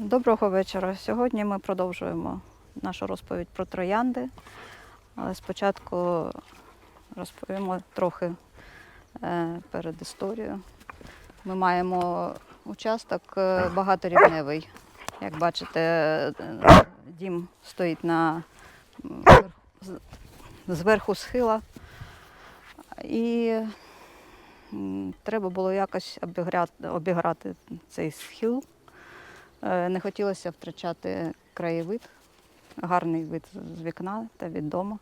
Доброго вечора. Сьогодні ми продовжуємо нашу розповідь про троянди. Але спочатку розповімо трохи е, перед історією. Ми маємо участок е, багаторівневий. Як бачите, е, дім стоїть на зверху схила. І треба було якось обіграти цей схил. Е, Не хотілося втрачати краєвид, гарний вид з вікна та від дому.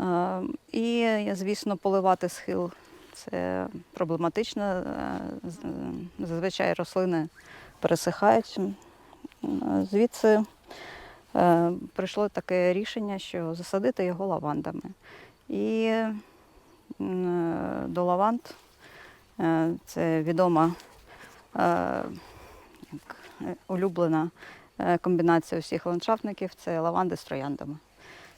Е, І, звісно, поливати схил це проблематично. Е, е, Зазвичай рослини пересихають. Звідси е, прийшло таке рішення, що засадити його лавандами. І е, до лаванд е, це відома е, е, улюблена е, комбінація усіх ландшафтників це лаванди з трояндами.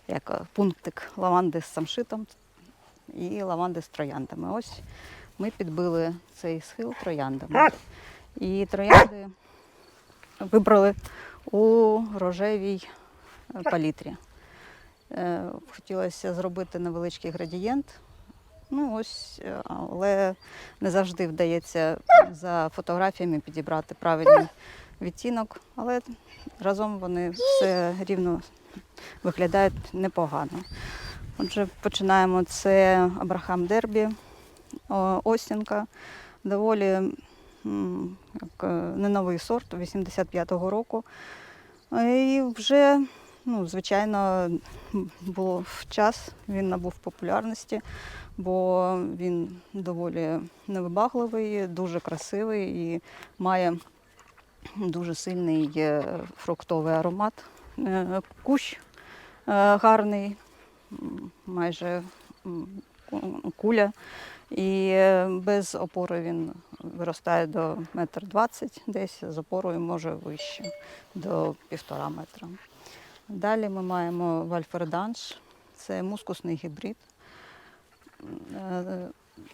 Як е, пунктик лаванди з самшитом і лаванди з трояндами. Ось ми підбили цей схил трояндами. І троянди вибрали у рожевій е, палітрі. Е, Хотілося зробити невеличкий градієнт. Ну, ось, е, але не завжди вдається за фотографіями підібрати правильний відтінок, але разом вони все рівно виглядають непогано. Отже, починаємо. Це Абрахам Дербі, Остінка. Доволі як, е, не новий сорт 85-го року. І вже, ну, звичайно, був час, він набув популярності, бо він доволі невибагливий, дуже красивий і має дуже сильний е, фруктовий аромат. Е, Кущ е, гарний, майже куля. І без опори він виростає до метр двадцять, десь з опорою може вище, до півтора метра. Далі ми маємо вальфреданж, це мускусний гібрид.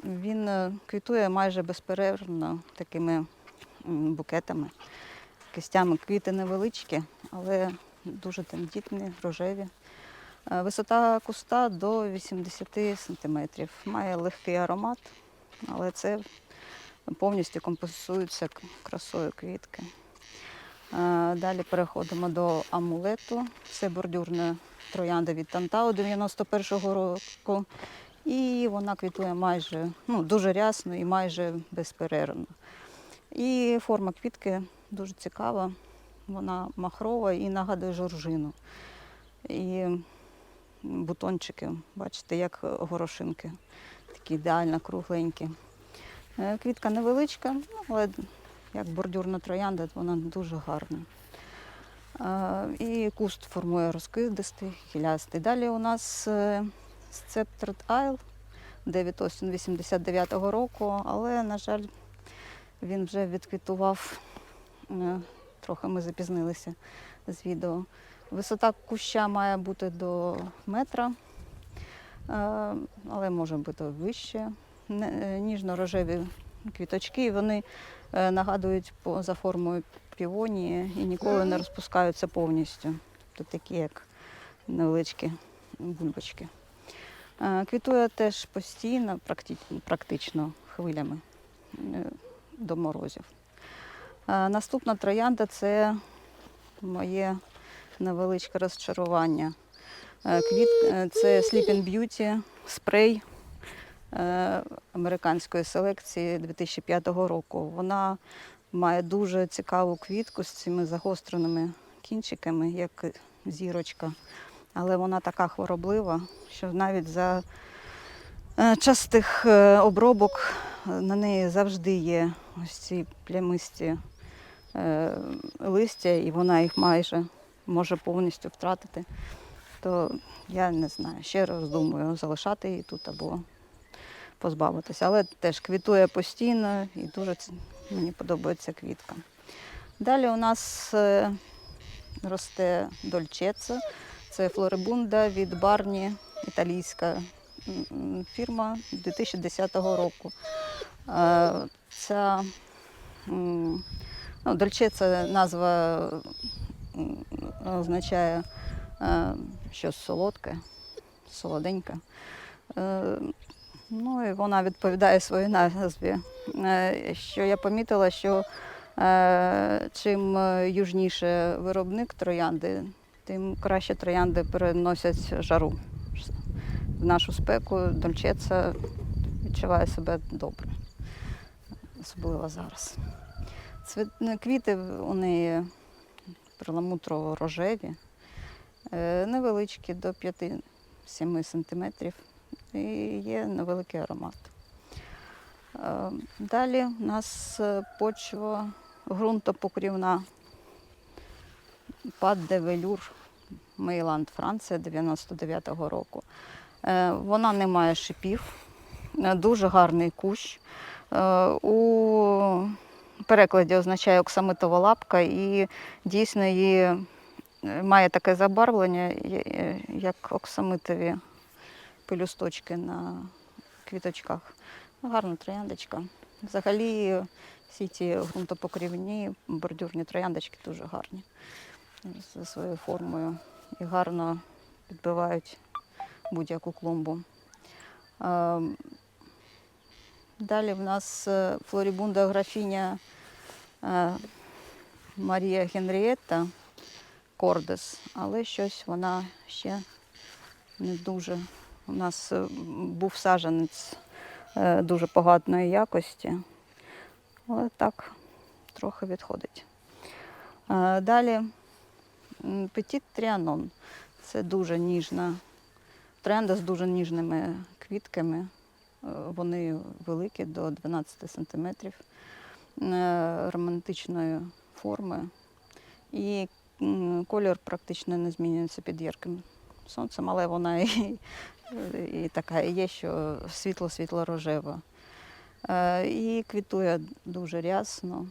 Він квітує майже безперервно такими букетами, кистями. Квіти невеличкі, але дуже тендітні, рожеві. Е, Висота куста до 80 см. Має легкий аромат, але це повністю компенсується красою квітки. Е, Далі переходимо до амулету. Це бордюрна троянда від Тантау 91-го року. І вона квітує майже ну, дуже рясно і майже безперервно. І форма квітки дуже цікава. Вона махрова і нагадує жоржину. І бутончики, бачите, як горошинки, такі ідеально кругленькі. Е, Квітка невеличка, але як бордюрна троянда, вона дуже гарна. Е, І куст формує розкидистий, хилястий. Далі у нас е, Sceptred Isle, Девід Остін 89-го року, але, на жаль, він вже відквітував, трохи ми запізнилися з відео. Висота куща має бути до метра, е, але може бути вище. Е, Ніжно-рожеві квіточки, вони е, нагадують за формою півонії і ніколи не розпускаються повністю. Тут такі, як невеличкі бульбочки. Е, Квітує теж постійно, практично хвилями е, до морозів. Наступна троянда це моє невеличке розчарування. Е, Квіт е, це Sleeping Beauty спрей е, американської селекції 2005 року. Вона має дуже цікаву квітку з цими загостреними кінчиками, як зірочка. Але вона така хвороблива, що навіть за частих обробок на неї завжди є ось ці плямисті листя, і вона їх майже може повністю втратити. То я не знаю, ще раз думаю, залишати її тут або позбавитися. Але теж квітує постійно і дуже мені подобається квітка. Далі у нас е, росте дольчеце, це флорибунда від Барні, італійська фірма 2010 року. Е, Ця Ну, дольче це назва означає е, щось солодке, солоденьке. Е, Ну і вона відповідає своїй назві. Е, Що я помітила, що чим южніше виробник троянди, тим краще троянди переносять жару. В нашу спеку дольчеця відчуває себе добре, особливо зараз. Цвіт- Квіти у неї перламутрово-рожеві, е, невеличкі до 5-7 сантиметрів і є невеликий аромат. Е, Далі у нас е, почва ґрунтопокрівна Пад де Велюр, Мейланд, Франція 99-го року. Вона не має шипів, дуже гарний кущ. У перекладі означає оксамитова лапка і дійсно її е, має таке забарвлення, е, як оксамитові пелюсточки на квіточках. Гарна трояндочка. Взагалі всі ці ґрунтопокрівні бордюрні трояндочки дуже гарні за своєю формою і гарно підбивають будь-яку клумбу. Е, Далі в нас е, флорібунда графіня Марія Генрієтта Кордес, але щось вона ще не дуже. У нас е, був саджанець е, дуже поганої якості, але так трохи відходить. Е, Далі Петіт Тріанон. Це дуже ніжна тренда з дуже ніжними квітками. Е, Вони великі до 12 сантиметрів, е, романтичної форми. І м, колір практично не змінюється під ярким сонцем, але вона і, і така і є, що світло-світло рожева. Е, І квітує дуже рясно.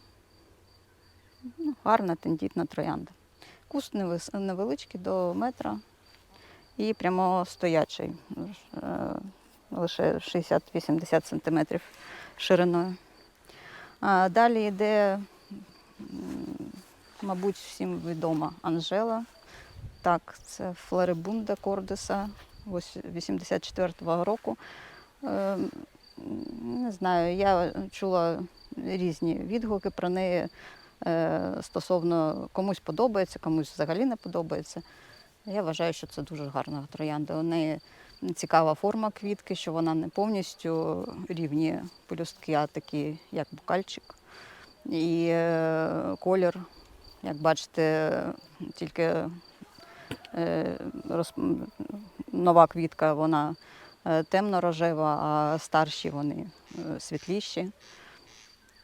Ну, гарна тендітна троянда. Куст невеличкий до метра і прямо стоячий, е, лише 60-80 см шириною. Далі йде, мабуть, всім відома Анжела. Так, це Флорибунда Кордеса ось 84-го року. Е, Не знаю, я чула різні відгуки про неї е, стосовно комусь подобається, комусь взагалі не подобається. Я вважаю, що це дуже гарна троянда. У неї цікава форма квітки, що вона не повністю рівні пелюстки, а такі, як букальчик. І е, колір, як бачите, тільки е, нова квітка, вона е, темно-рожева, а старші вони світліші.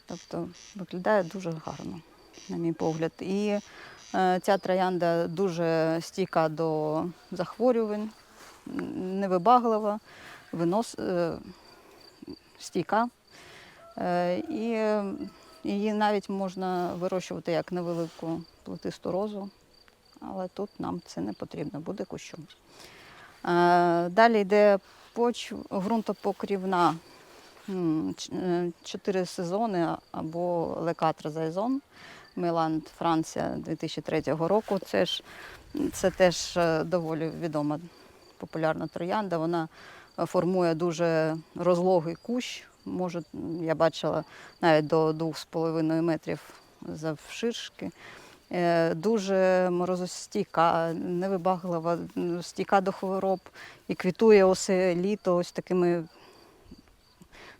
Тобто виглядає дуже гарно, на мій погляд. І ця троянда дуже стійка до захворювань, невибаглива, винос, е, стійка. Е, І е, її навіть можна вирощувати як невелику плетисту розу, але тут нам це не потрібно, буде кущом. Далі йде поч... ґрунтопокрівна чотири сезони або Лекатра Зайзон, Міланд, Франція 2003 року. Це ж це теж доволі відома популярна троянда. Вона е, формує дуже розлогий кущ. Може, я бачила навіть до 2,5 метрів завширшки. Е, Дуже морозостійка, невибаглива, стійка до хвороб і квітує усе літо ось такими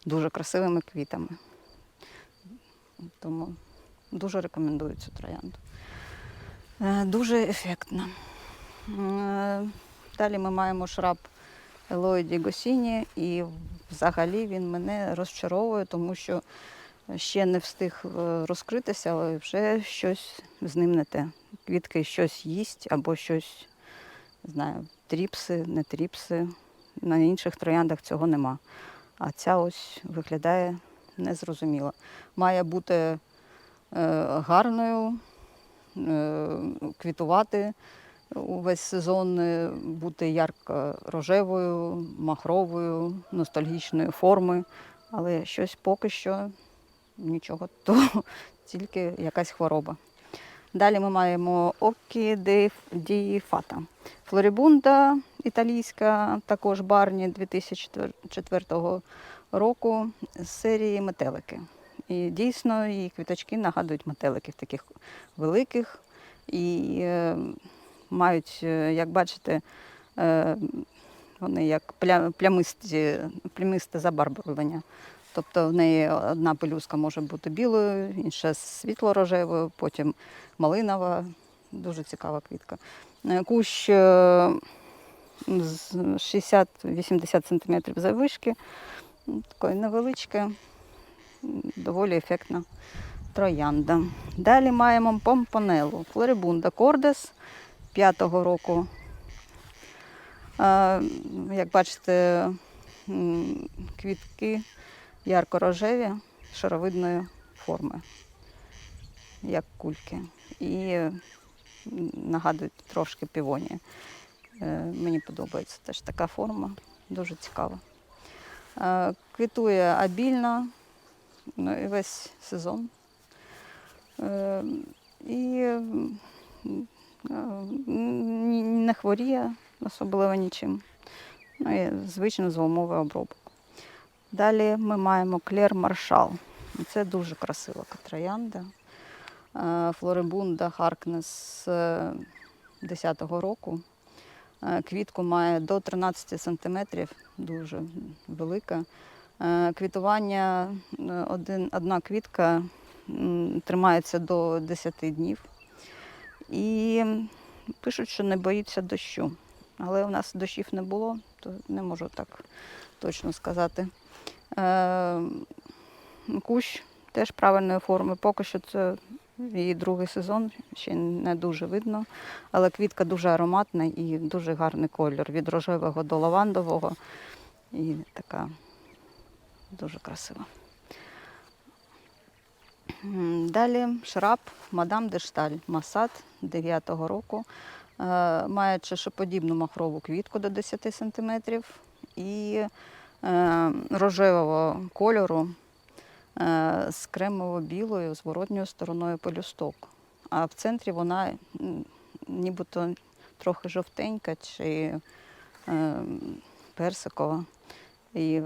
дуже красивими квітами. Тому дуже рекомендую цю троянду. Е, Дуже ефектна. Далі ми маємо шраб Елоїді Госіні, і взагалі він мене розчаровує, тому що ще не встиг е, розкритися, але вже щось з ним не те. Квітки щось їсть або щось, не знаю, тріпси, не тріпси. На інших трояндах цього нема. А ця ось виглядає незрозуміло. Має бути е, гарною, е, квітувати увесь сезон, е, бути ярко-рожевою, махровою, ностальгічної форми. Але щось поки що нічого то, тільки якась хвороба. Далі ми маємо Окі ді Фата. Флорибунда італійська, також Барні 2004 року з серії метелики. І дійсно її квіточки нагадують метеликів таких великих і е, мають, е, як бачите, е, вони як плямисті, плямисте забарвлення. Тобто в неї одна пелюстка може бути білою, інша світло-рожевою, потім малинова. Дуже цікава квітка. Е, Кущ з 60-80 см заввишки, такої невеличке, доволі ефектна троянда. Далі маємо помпонелу, флорибунда кордес 5-го року. Як бачите, квітки ярко-рожеві, шаровидної форми, як кульки. І нагадують трошки півонії. Е, Мені подобається теж така форма, дуже цікава. Е, Квітує обільно ну, і весь сезон. Е, І не хворіє особливо нічим. Ну і звично з умови обробок. Далі ми маємо Клер Маршал. Це дуже красива троянда. Е, Флорибунда Харкнес 10-го року. Е, Квітку має до 13 сантиметрів, дуже велика. Е, Квітування е, одна квітка тримається до 10 днів. І пишуть, що не боїться дощу. Але у нас дощів не було, то не можу так точно сказати. Е, Кущ теж правильної форми. Поки що це її другий сезон, ще не дуже видно. Але квітка дуже ароматна і дуже гарний колір. Від рожевого до лавандового. І така дуже красива. Далі шраб Мадам де Шталь, Масад 9-го року. Е, Має чешоподібну махрову квітку до 10 см і е, рожевого кольору е, з кремово-білою зворотньою стороною пелюсток. А в центрі вона нібито трохи жовтенька чи персикова. І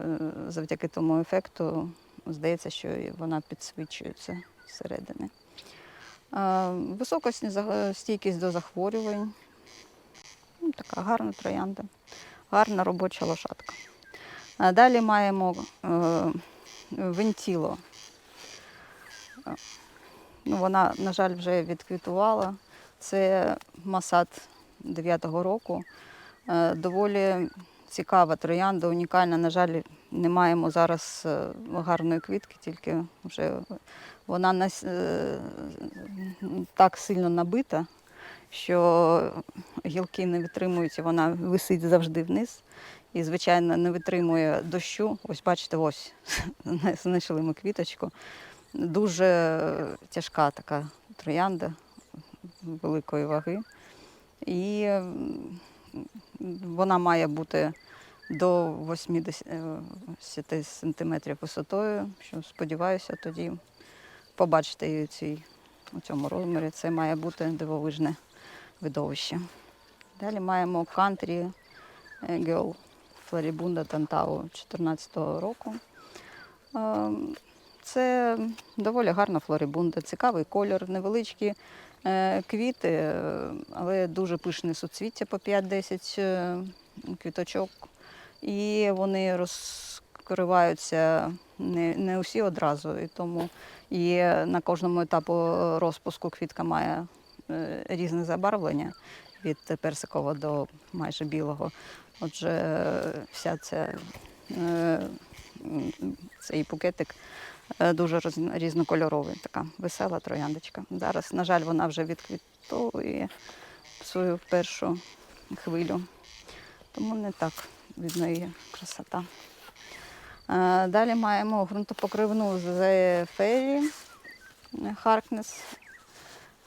завдяки тому ефекту здається, що вона підсвічується зсередини. Висока стійкість до захворювань. Ну, така гарна троянда, гарна робоча лошадка. Далі маємо е, вентіло. Е, Ну, вона, на жаль, вже відквітувала. Це масад 9-го року. Е, Доволі цікава троянда, унікальна. На жаль, не маємо зараз е, гарної квітки, тільки вже вона нас- е, так сильно набита, що гілки не витримують, вона висить завжди вниз. І, звичайно, не витримує дощу. Ось бачите, ось знайшли ми квіточку. Дуже тяжка така троянда великої ваги. І вона має бути до 80 сантиметрів висотою, що сподіваюся, тоді побачите її цій, у цьому розмірі. Це має бути дивовижне видовище. Далі маємо Country Girl Флорібунда Тантау 2014 року. Ем, Це доволі гарна флорибунда, цікавий кольор, невеличкі е, квіти, е, але дуже пишне суцвіття по 5-10 е, квіточок. І вони розкриваються не, не усі одразу. І тому і на кожному етапу розпуску квітка має е, різне забарвлення від персикового до майже білого. Отже, вся ця е, цей букетик е, дуже різнокольоровий, така весела трояндочка. Зараз, на жаль, вона вже відквітовує свою першу хвилю, тому не так видно її красота. Е, Далі маємо ґрунтопокривну з фері Харкнес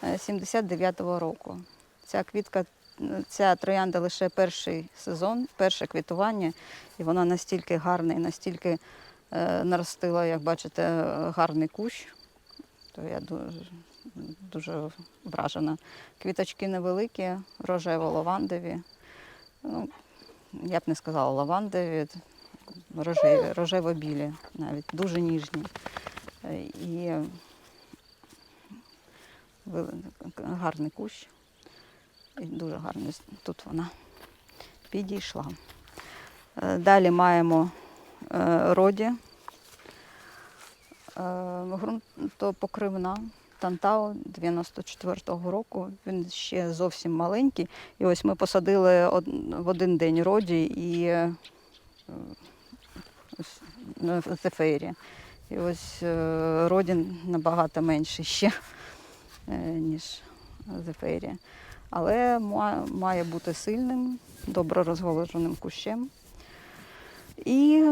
79-го року. Ця квітка, ця троянда лише перший сезон, перше квітування, і вона настільки гарна і настільки е, наростила, як бачите, гарний кущ. то я дуже, дуже вражена. Квіточки невеликі, рожево-лавандові. Ну, я б не сказала лавандові, рожеві, рожево-білі, навіть дуже ніжні. Е, І гарний кущ. І дуже гарно тут вона підійшла. Е, Далі маємо е, роді. Е, Тантау 94-го року. Він ще зовсім маленький. І ось ми посадили в один день роді і е, Зефирі. І ось е, Родін набагато менший ще, е, ніж Зефирі. Але має бути сильним, добре розголоженим кущем. І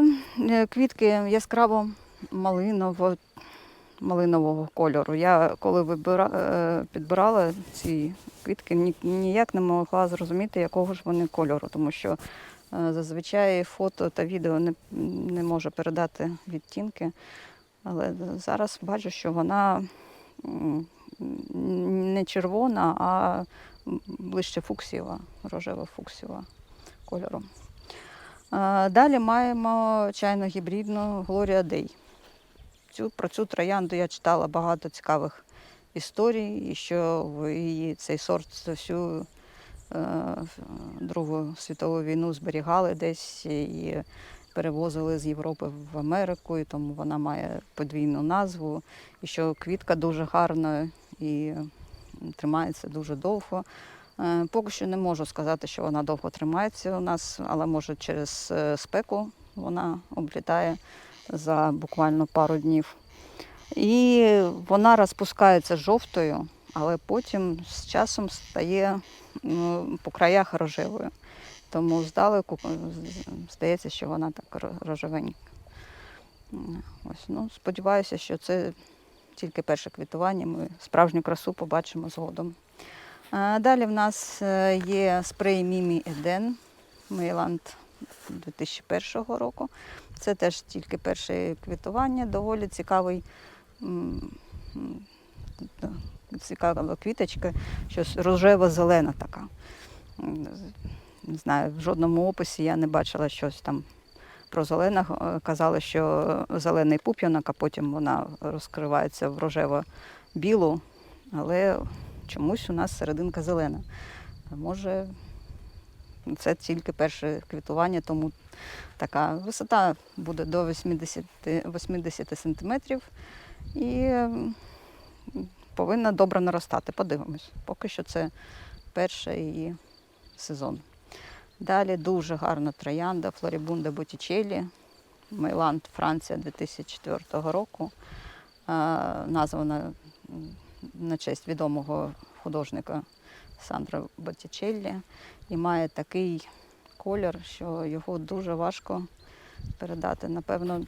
квітки яскраво малиново, малинового кольору. Я коли вибира, е, підбирала ці квітки, ні- ніяк не могла зрозуміти, якого ж вони кольору, тому що е, зазвичай фото та відео не, не може передати відтінки. Але зараз бачу, що вона не червона, а ближче фуксієва, рожева фуксієва кольору. Далі маємо чайно-гібридну Глорія Дей. Цю, про цю троянду я читала багато цікавих історій, і що її цей сорт за всю е, Другу світову війну зберігали десь і перевозили з Європи в Америку, і тому вона має подвійну назву, і що квітка дуже гарна і тримається дуже довго. Е, Поки що не можу сказати, що вона довго тримається у нас, але може через е, спеку вона облітає за буквально пару днів. І вона розпускається жовтою, але потім з часом стає ну, по краях рожевою. Тому здалеку е, здається, що вона так рожевенька. Ось, ну, сподіваюся, що це тільки перше квітування. Ми справжню красу побачимо згодом. Далі в нас е, є спрей Мімі Еден Мейланд 2001 року. Це теж тільки перше квітування, доволі цікавий. Цікава квіточка, щось рожево-зелена така. Не знаю, в жодному описі я не бачила щось там про зелених. Е, Казали, що зелений пуп'янок, а потім вона розкривається в рожево-білу, але чомусь у нас серединка зелена. Може, це тільки перше квітування, тому така висота буде до 80, 80 сантиметрів і повинна добре наростати. Подивимось. Поки що це перший її сезон. Далі дуже гарна троянда Флорібунда Боттічеллі, Мейланд, Франція 2004 року. Названа на честь відомого художника Сандро Боттічеллі і має такий колір, що його дуже важко передати. Напевно,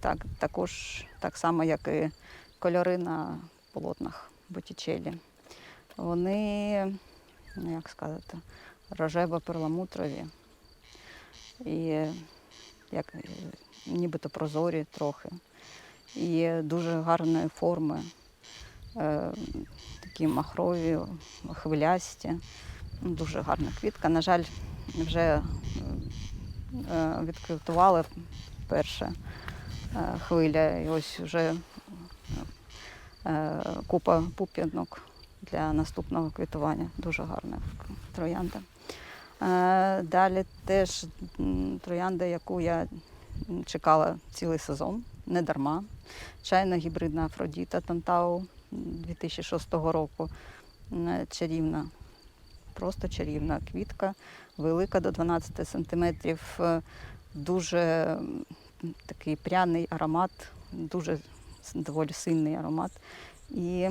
так, також так само, як і кольори на полотнах Боттічеллі. Вони, ну як сказати, рожево-перламутрові і як нібито прозорі трохи. І дуже гарної форми, е, такі махрові, хвилясті. Дуже гарна квітка. На жаль, вже е, відквітували перша е, хвиля, і ось вже е, купа пуп'янок для наступного квітування. Дуже гарна троянда. Далі теж троянда, яку я чекала цілий сезон, не дарма. Чайна гібридна Афродіта Тантау 2006 року. Чарівна, просто чарівна квітка, велика до 12 сантиметрів, е, дуже такий пряний аромат, дуже доволі сильний аромат. І,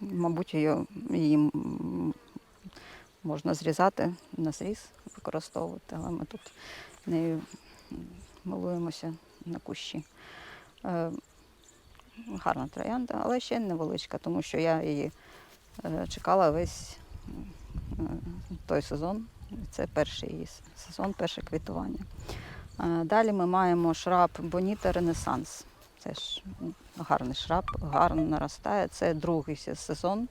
мабуть, її, можна зрізати на зріз, використовувати, але ми тут нею милуємося на кущі. Е, Гарна троянда, але ще невеличка, тому що я її чекала весь е, той сезон. Це перший сезон, перше квітування. Е, Далі ми маємо шраб Боніта Ренесанс. теж гарний шраб, гарно наростає. Це другий сезон.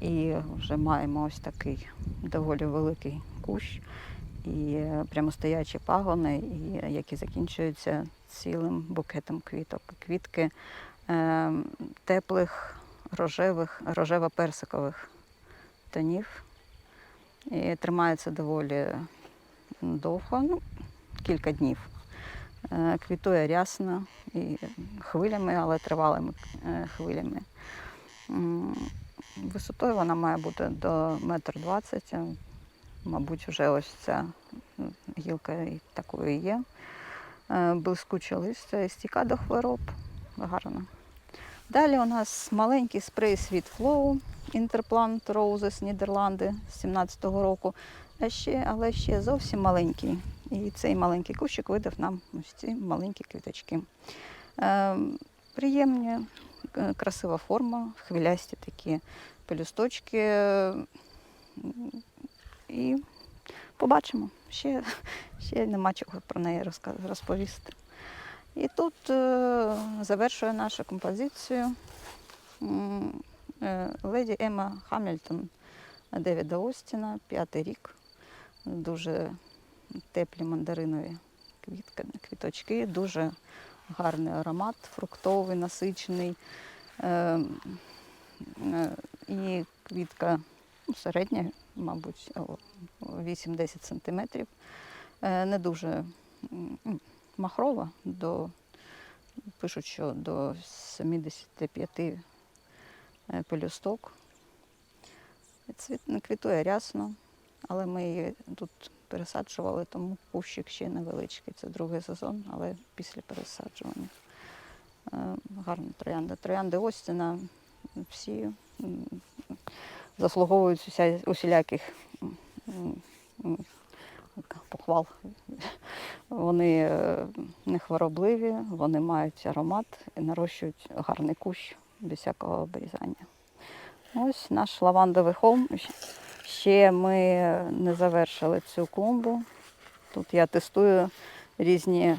І вже маємо ось такий доволі великий кущ і е, прямостоячі пагони, і, які закінчуються цілим букетом квіток. Квітки е, теплих, рожевих, рожево-персикових тонів. І тримається доволі довго, ну, кілька днів. Е, Квітує рясно і хвилями, але тривалими е, хвилями. Висотою вона має бути до метр двадцять. Мабуть, вже ось ця гілка такою є. Е, Блискуче листя стійка до хвороб. Гарно. Далі у нас маленький спрей Sweet Flow Interplant Roses Нідерланди з 17-го року. А ще, але ще зовсім маленький. І цей маленький кущик видав нам ось ці маленькі квіточки. Е, приємні, е, красива форма, хвилясті такі пелюсточки. І побачимо. Ще, ще нема чого про неї розповісти. І тут е, завершує нашу композицію е, леді Ема Хамільтон Девіда Остіна, п'ятий рік. Дуже теплі мандаринові квітки, квіточки, дуже гарний аромат, фруктовий, насичений. Е, і квітка середня, мабуть, 8-10 сантиметрів. Не дуже махрова, до, пишуть, що до 75 е, пелюсток. Цвіт квітує рясно, але ми її тут пересаджували, тому кущик ще невеличкий. Це другий сезон, але після пересаджування. Е, Гарна троянда. Троянди Остіна всі заслуговують усіляких похвал. Вони е, не хворобливі, вони мають аромат і нарощують гарний кущ без всякого обрізання. Ось наш лавандовий холм. Ще ми не завершили цю клумбу. Тут я тестую різні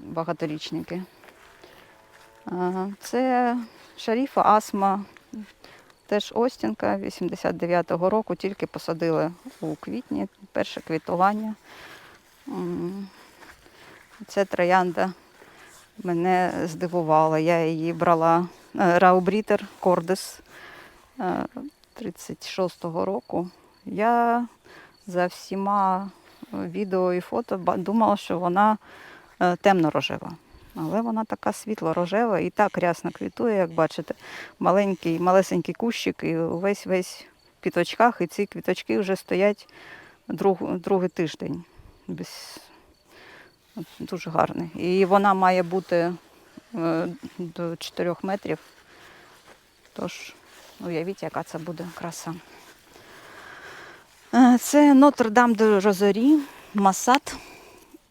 багаторічники. Це шаріфа Асма, теж Остінка 89-го року, тільки посадили у квітні, перше квітування. Ця троянда мене здивувала. Я її брала е, Раубрітер Кордес е, 36-го року. Я за всіма відео і фото думала, що вона е, темно-рожева. Але вона така світло-рожева і так рясно квітує, як бачите. Маленький, малесенький кущик і увесь весь в квіточках. І ці квіточки вже стоять друг, другий тиждень. Дуже гарний. І вона має бути е, до 4 метрів. Тож, уявіть, яка це буде краса. Е, Це Нотр-Дам де Розорі, Масад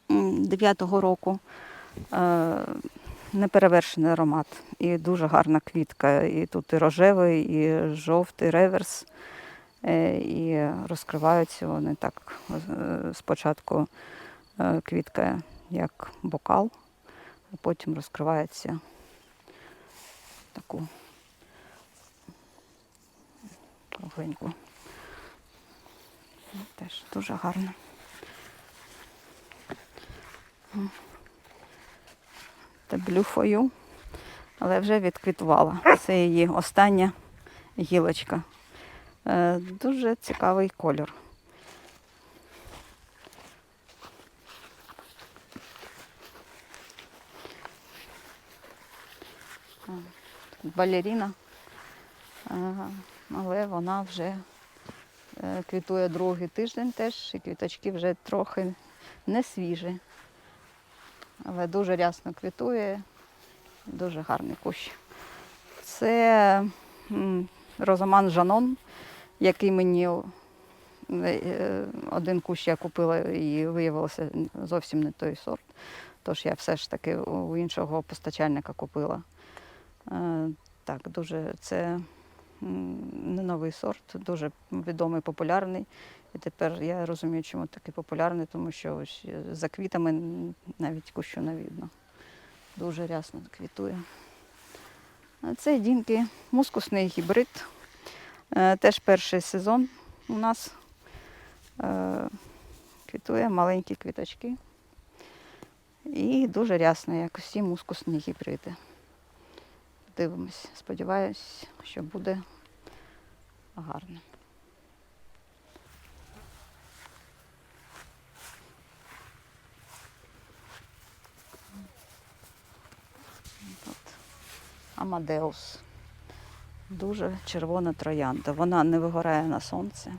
9-го року. Е, Неперевершений аромат. І дуже гарна квітка. І тут і рожевий, і жовтий реверс. Е, І розкриваються вони так. е, Спочатку е, квітка як бокал, а потім розкривається таку кругленьку. Теж дуже гарно. For you, але вже відквітувала. Це її остання гілочка. Е, Дуже цікавий. Тут Балеріна, але вона вже е, квітує другий тиждень теж, і квіточки вже трохи не свіжі. Але дуже рясно квітує, дуже гарний кущ. Це м, Розаман Жанон, який мені е, один кущ я купила і виявилося зовсім не той сорт. Тож я все ж таки у іншого постачальника купила. Е, Так, дуже це не новий сорт, дуже відомий, популярний. І тепер я розумію, чому такий популярний, тому що ось е, за квітами навіть кущу не видно. Дуже рясно квітує. А це дінки, мускусний гібрид. Е, Теж перший сезон у нас е, квітує маленькі квіточки. І дуже рясно, як усі мускусні гібриди. Дивимось. Сподіваюсь, що буде гарно. Амадеус. Дуже червона троянда. Вона не вигорає на сонце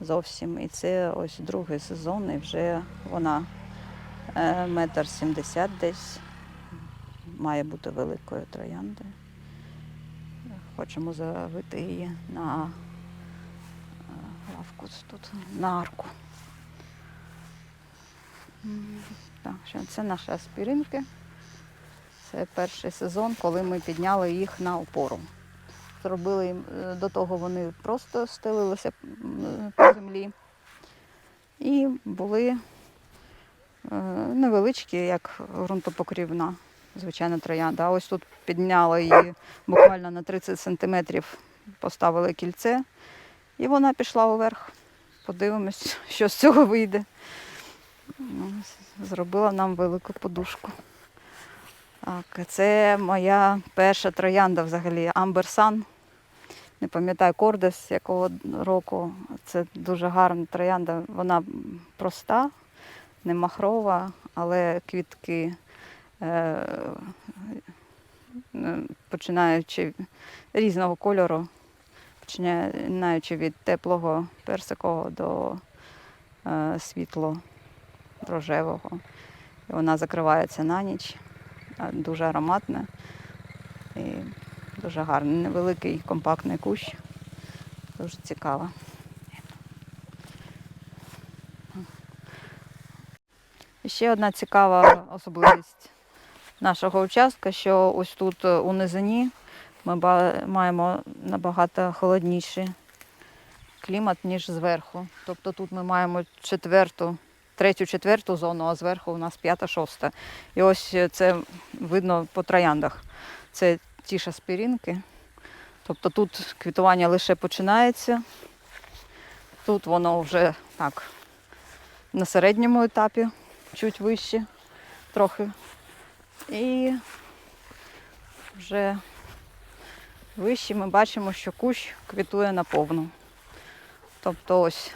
зовсім. І це ось другий сезон, і вже вона е, метр сімдесят десь. Має бути великою трояндою. Хочемо завити її на е, лавку тут, на арку. Так, це наші аспіринки. Це перший сезон, коли ми підняли їх на опору. Зробили їм, е, до того вони просто стелилися по землі. І були е, невеличкі, як ґрунтопокрівна, звичайно, троянда. Ось тут підняли її буквально на 30 сантиметрів, поставили кільце, і вона пішла уверх. Подивимось, що з цього вийде. Ну, Зробила нам велику подушку. Так, це моя перша троянда взагалі. Амберсан. Не пам'ятаю кордес якого року. Це дуже гарна троянда. Вона проста, не махрова, але квітки, е, починаючи різного кольору, починаючи від теплого персикового до е, світло рожевого. Вона закривається на ніч дуже ароматне і дуже гарний, невеликий компактний кущ. Дуже цікаво. Ще одна цікава особливість нашого участка, що ось тут е, у низині ми маємо набагато холодніший клімат, ніж зверху. Тобто тут ми маємо четверту, третю, четверту зону, а зверху у нас п'ята, шоста. І ось е, це видно по трояндах. Це ті ж аспіринки. Тобто тут квітування лише починається. Тут воно вже так на середньому етапі, чуть вище трохи. І вже вище ми бачимо, що кущ квітує наповну. Тобто ось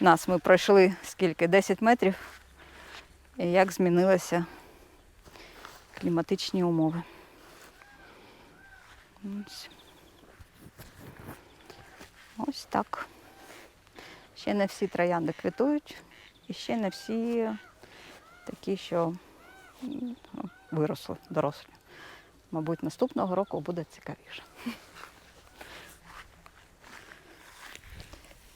нас ми пройшли скільки? 10 метрів. І як змінилися кліматичні умови. Ось. Ось так. Ще не всі троянди квітують, і ще не всі такі, що ну, виросли, дорослі. Мабуть, наступного року буде цікавіше.